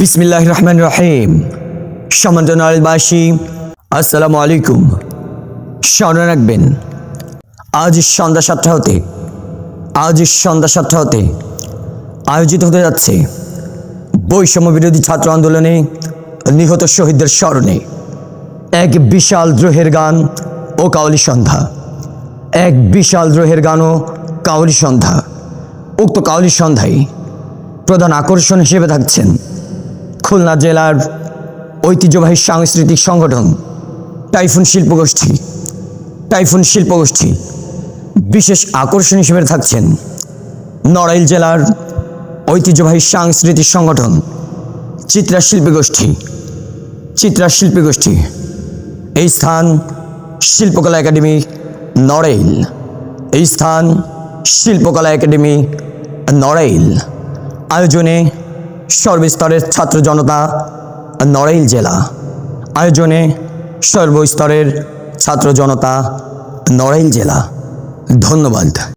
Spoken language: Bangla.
বিসমিল্লাহ রহমান রহিম সম্মানিত নারীবাসী আসসালামু আলাইকুম স্মরণ রাখবেন, আজ সন্ধ্যা সাতটা হতে, আজ সন্ধ্যা সাতটা হতে আয়োজিত হতে যাচ্ছে বৈষম্য বিরোধী ছাত্র আন্দোলনে নিহত শহীদদের স্মরণে। এক বিশাল দ্রোহের গান ও কাউলি সন্ধ্যা। এক বিশাল দ্রোহের গান ও কাউলি সন্ধ্যা। উক্ত কাউলি সন্ধ্যায় প্রধান আকর্ষণ হিসেবে থাকছেন খুলনা জেলার ঐতিহ্যবাহী সাংস্কৃতিক সংগঠন টাইফুন শিল্পগোষ্ঠী টাইফুন শিল্পগোষ্ঠী বিশেষ আকর্ষণ হিসেবে থাকছেন নড়াইল জেলার ঐতিহ্যবাহী সাংস্কৃতিক সংগঠন চিত্রা শিল্পী গোষ্ঠী চিত্রা শিল্পী গোষ্ঠী এই স্থান শিল্পকলা একাডেমি নড়াইল। এই স্থান শিল্পকলা একাডেমি নড়াইল। আয়োজনে সর্বস্তরের ছাত্র জনতা নড়াইল জেলা। আয়োজনে সর্বস্তরের ছাত্র জনতা নড়াইল জেলা। ধন্যবাদ।